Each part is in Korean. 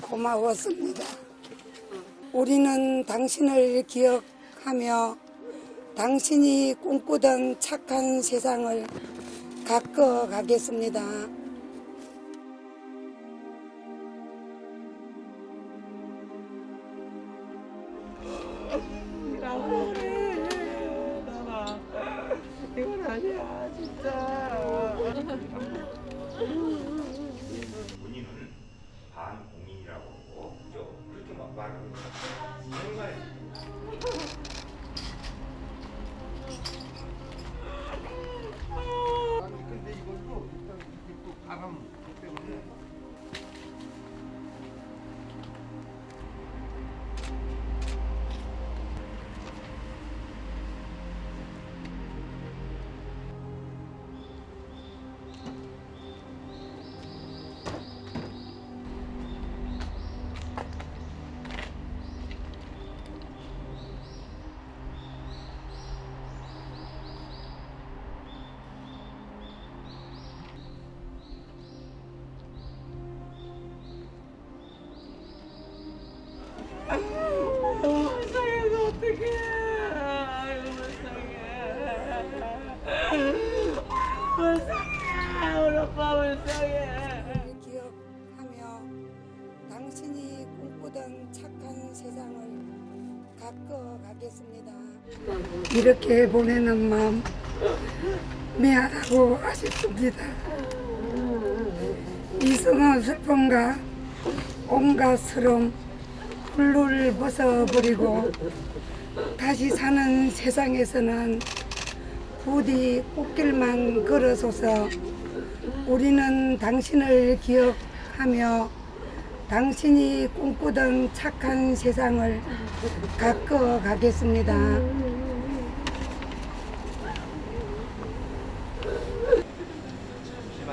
고마웠습니다. 우리는 당신을 기억하며 당신이 꿈꾸던 착한 세상을 가꿔 가겠습니다. 그렇 기억하며 당신이 꿈꾸던 착한 세상을 가꿔 가겠습니다. 이렇게 보내는 마음 미안하고 아쉽습니다. 이승원 슬픔과 온갖 스 름 훌룰 벗어버리고 다시 사는 세상에서는 부디 꽃길만 걸어서서 우리는 당신을 기억하며 당신이 꿈꾸던 착한 세상을 가꿔 가겠습니다.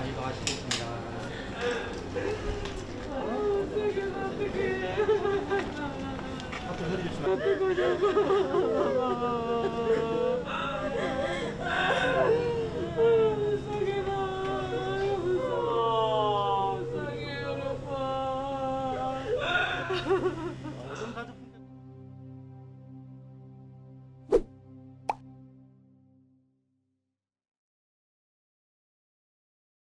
이거 하 우리 오빠. 어떤 가족